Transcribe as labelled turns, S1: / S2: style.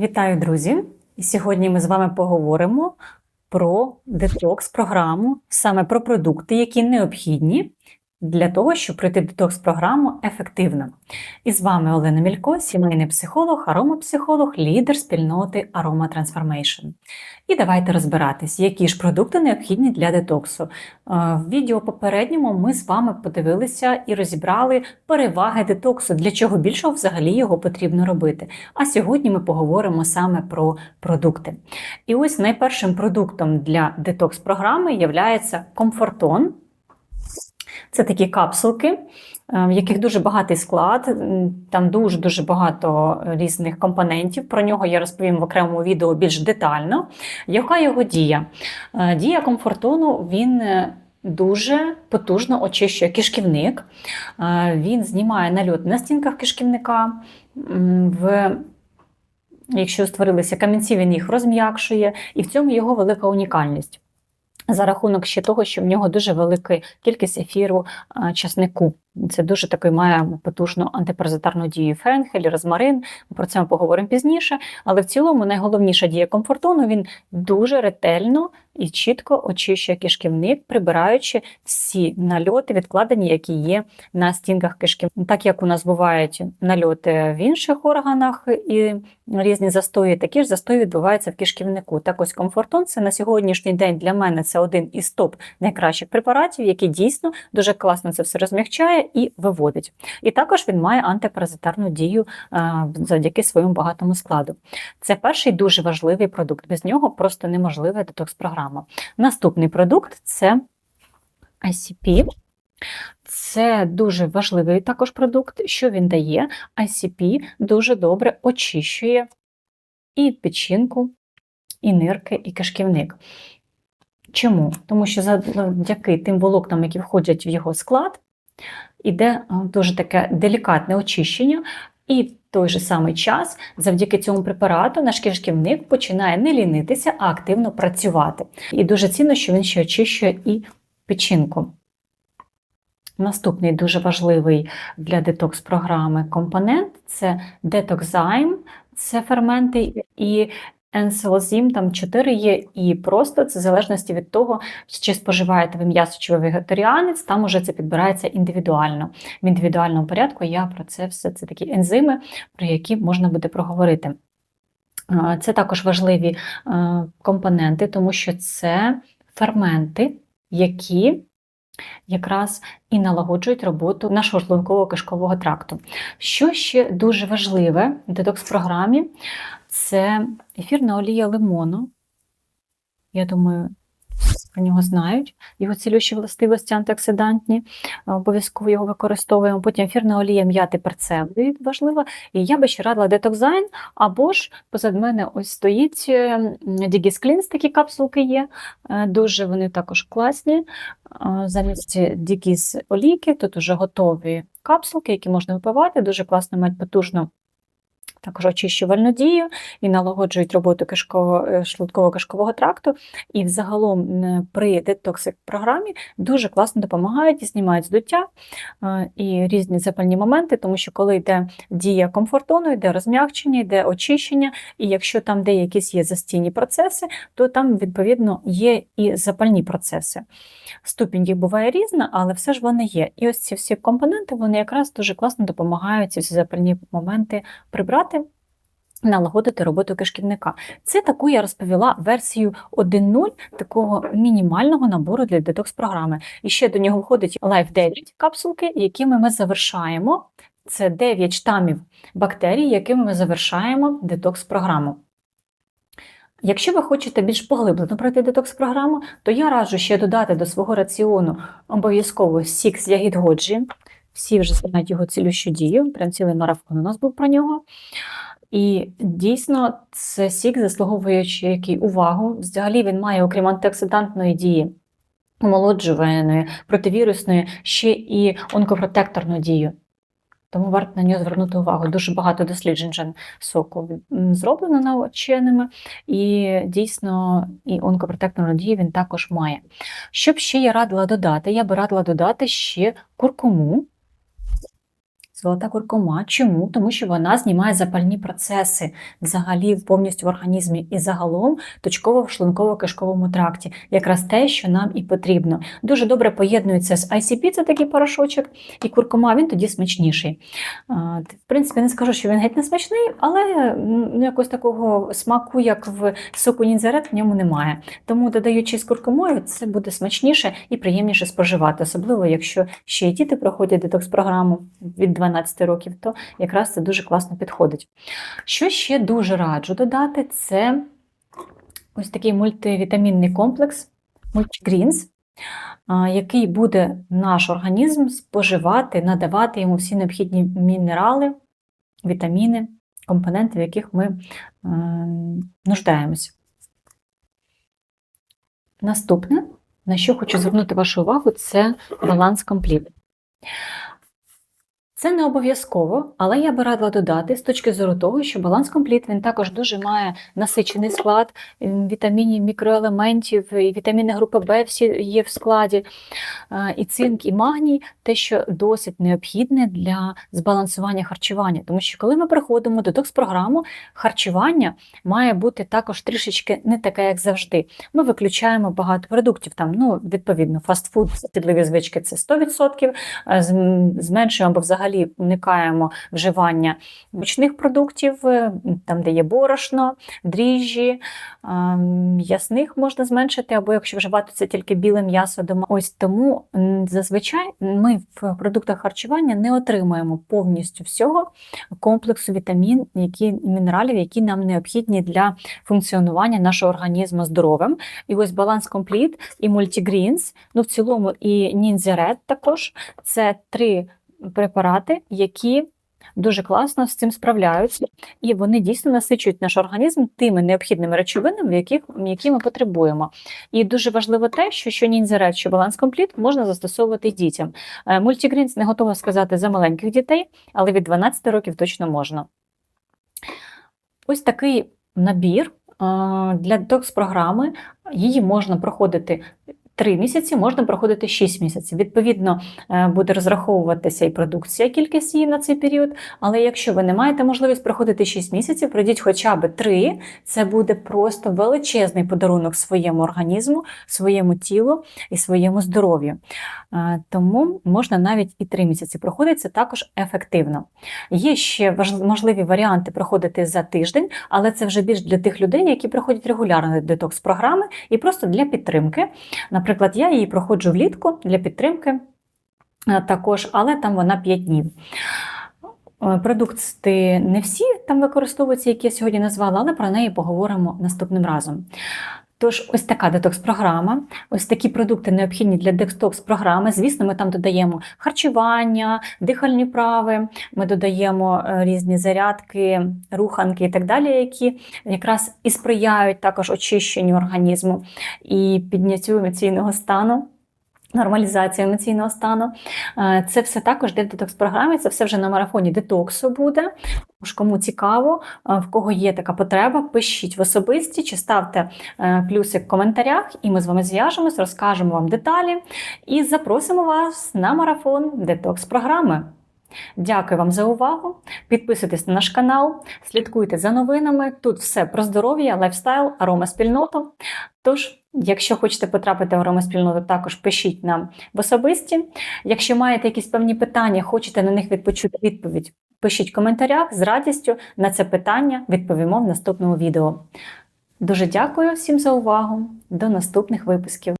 S1: Вітаю, друзі! І сьогодні ми з вами поговоримо про детокс-програму, саме про продукти, які необхідні для того, щоб пройти детокс-програму ефективно. І з вами Олена Мілько, сімейний психолог, аромапсихолог, лідер спільноти Aroma Transformation. І давайте розбиратись, які ж продукти необхідні для детоксу. Е, В відео попередньому ми з вами подивилися і розібрали переваги детоксу, для чого більшого взагалі його потрібно робити. А сьогодні ми поговоримо саме про продукти. І ось найпершим продуктом для детокс-програми є комфортон. Це такі капсулки, е, в яких дуже багатий склад, там дуже-дуже багато різних компонентів. Про нього я розповім в окремому відео більш детально. Яка його дія? Е, Дія комфортону він е, дуже потужно очищує кишківник, Е, він знімає нальот на стінках кишківника. В Якщо створилися камінці, він їх розм'якшує, і в цьому його велика унікальність за рахунок ще того, що в нього дуже велика кількість ефіру часнику. Це дуже такий має потужну антипаразитарну дію фенхель, розмарин. Про це ми поговоримо пізніше. Але в цілому найголовніша дія комфортону він дуже ретельно і чітко очищує кишківник, прибираючи всі нальоти, відкладені, які є на стінках кишківника. Так як у нас бувають нальоти в інших органах і різні застої, такі ж застої відбуваються в кишківнику. Так ось комфортон це на сьогоднішній день для мене це один із топ найкращих препаратів, який дійсно дуже класно це все розмягчає і виводить. І також він має антипаразитарну дію завдяки своєму багатому складу. Це перший дуже важливий продукт. Без нього просто неможлива детокс-програма. Наступний продукт це ICP. Це дуже важливий також продукт. Що він дає? ICP дуже добре очищує і печінку, і нирки, і кишківник. Чому? Тому що завдяки тим волокнам, які входять в його склад, іде дуже таке делікатне очищення, і в той же самий час, завдяки цьому препарату, наш кишківник починає не лінитися, а активно працювати. І дуже цінно, що він ще очищує і печінку. Наступний дуже важливий для детокс-програми компонент це детокзайм, це ферменти і енсилозім, там 4 є, і просто це в залежності від того, чи споживаєте ви м'ясо чи ви вегетаріанець, там уже це підбирається індивідуально. В індивідуальному порядку я про це все це такі ензими, про які можна буде проговорити. Це також важливі е, компоненти, тому що це ферменти, які якраз і налагоджують роботу нашого шлунково-кишкового тракту. Що ще дуже важливе в детокс-програмі, це ефірна олія лимону. Я думаю, про нього знають. Його цілющі властивості антиоксидантні, обов'язково його використовуємо. Потім ефірна олія м'яти перцевої важлива. І я би ще радила детокзайн, або ж позад мене ось стоїть Дігісклінс, такі капсулки є. Е, Дуже вони також класні. Е, Замість Дігіс олійки тут вже готові капсулки, які можна випивати, дуже класно мають потужну також очищувальну дію і налагоджують роботу е, шлунково-кишкового тракту. І взагалом при детоксик-програмі дуже класно допомагають і знімають здуття е, і різні запальні моменти, тому що коли йде дія комфортону, йде розм'якчення, йде очищення, і якщо там де якісь є застійні процеси, то там, відповідно, є і запальні процеси. Ступінь їх буває різна, але все ж вони є. І ось ці всі компоненти вони якраз дуже класно допомагають ці всі запальні моменти прибрати. Налагодити роботу кишківника. Це таку я розповіла версію 1.0 такого мінімального набору для детокс-програми. І ще до нього входить Life 9 капсулки, якими ми завершаємо. Це 9 штамів бактерій, якими ми завершаємо детокс-програму. Якщо ви хочете більш поглиблено пройти детокс-програму, то я раджу ще додати до свого раціону обов'язково сік з ягід годжі. Всі вже знають його цілющу дію, прям цілий марафон у нас був про нього. І дійсно, це сік заслуговує який увагу. Взагалі він має, окрім антиоксидантної дії, омолоджувальної, противірусної, ще і онкопротекторну дію. Тому варто на нього звернути увагу. Дуже багато досліджень соку зроблено навченими, і дійсно і онкопротекторну дію він також має. Що б ще я радила додати? Я би радила додати ще куркуму. Золота куркума. Чому? Тому що вона знімає запальні процеси взагалі повністю в організмі і загалом точково-шлунково-кишковому тракті. Якраз те, що нам і потрібно. Дуже добре поєднується з ICP, це такий порошочок, і куркума він тоді смачніший. В принципі, не скажу, що він геть не смачний, але ну, якось такого смаку, як в соку ніндзярет, в ньому немає. Тому, додаючи з куркумою, це буде смачніше і приємніше споживати, особливо якщо ще й діти проходять детокс-програму від 12 років, то якраз це дуже класно підходить. Що ще дуже раджу додати, це ось такий мультивітамінний комплекс Multigreens, який буде наш організм споживати, надавати йому всі необхідні мінерали, вітаміни, компоненти, в яких ми е, нуждаємося. Наступне, на що хочу звернути вашу увагу, це баланс компліт. Це не обов'язково, але я би радила додати з точки зору того, що баланс компліт він також дуже має насичений склад вітамінів, мікроелементів, і вітаміни групи Б всі є в складі, і цинк, і магній, те, що досить необхідне для збалансування харчування. Тому що коли ми приходимо до докс-програму, харчування має бути також трішечки не таке, як завжди. Ми виключаємо багато продуктів. Там, ну, відповідно, фастфуд, шкідливі звички це 100%, е, зменшуємо або взагалі уникаємо вживання мучних продуктів, е, там, де є борошно, дріжджі, е, м'ясних можна зменшити, або якщо вживати це тільки біле м'ясо дома. Ось тому зазвичай ми в продуктах харчування не отримуємо повністю всього комплексу вітамін, які, мінералів, які нам необхідні для функціонування нашого організму здоровим. І ось баланс компліт і мультігрінс, ну в цілому і ніндзя також це три препарати, які дуже класно з цим справляються, і вони дійсно насичують наш організм тими необхідними речовинами, яких, які ми потребуємо. І дуже важливо те, що що ніндзя що баланс компліт можна застосовувати дітям. Е, Мультігрінс не готова сказати за маленьких дітей, але від 12 років точно можна. Ось такий набір е, для детокс-програми. Її можна проходити 3 місяці, можна проходити 6 місяців. Відповідно, е, буде розраховуватися і продукція, кількість її на цей період. Але якщо ви не маєте можливість проходити 6 місяців, пройдіть хоча б 3, це буде просто величезний подарунок своєму організму, своєму тілу і своєму здоров'ю. Е, Тому можна навіть і 3 місяці проходити, це також ефективно. Є ще можливі варіанти проходити за тиждень, але це вже більш для тих людей, які проходять регулярно детокс-програми і просто для підтримки. Наприклад, я її проходжу влітку для підтримки е, також, але там вона 5 днів. Е, Продукти не всі там використовуються, які я сьогодні назвала, але про неї поговоримо наступним разом. Тож, ось така детокс-програма, ось такі продукти необхідні для детокс-програми. Звісно, ми там додаємо харчування, дихальні прави, ми додаємо е, різні зарядки, руханки і так далі, які якраз і сприяють також очищенню організму і підняттю емоційного стану. Нормалізація емоційного стану. Е, Це все також де в детокс-програмі, це все вже на марафоні детоксу буде. Тож, кому цікаво, е, в кого є така потреба, пишіть в особисті чи ставте е, плюсик в коментарях, і ми з вами зв'яжемось, розкажемо вам деталі і запросимо вас на марафон детокс-програми. Дякую вам за увагу. Підписуйтесь на наш канал, слідкуйте за новинами. Тут все про здоров'я, лайфстайл, аромаспільноту. Тож, якщо хочете потрапити в аромаспільноту, також пишіть нам в особисті. Якщо маєте якісь певні питання, хочете на них відпочути відповідь, пишіть в коментарях з радістю на це питання відповімо в наступному відео. Дуже дякую всім за увагу. До наступних випусків.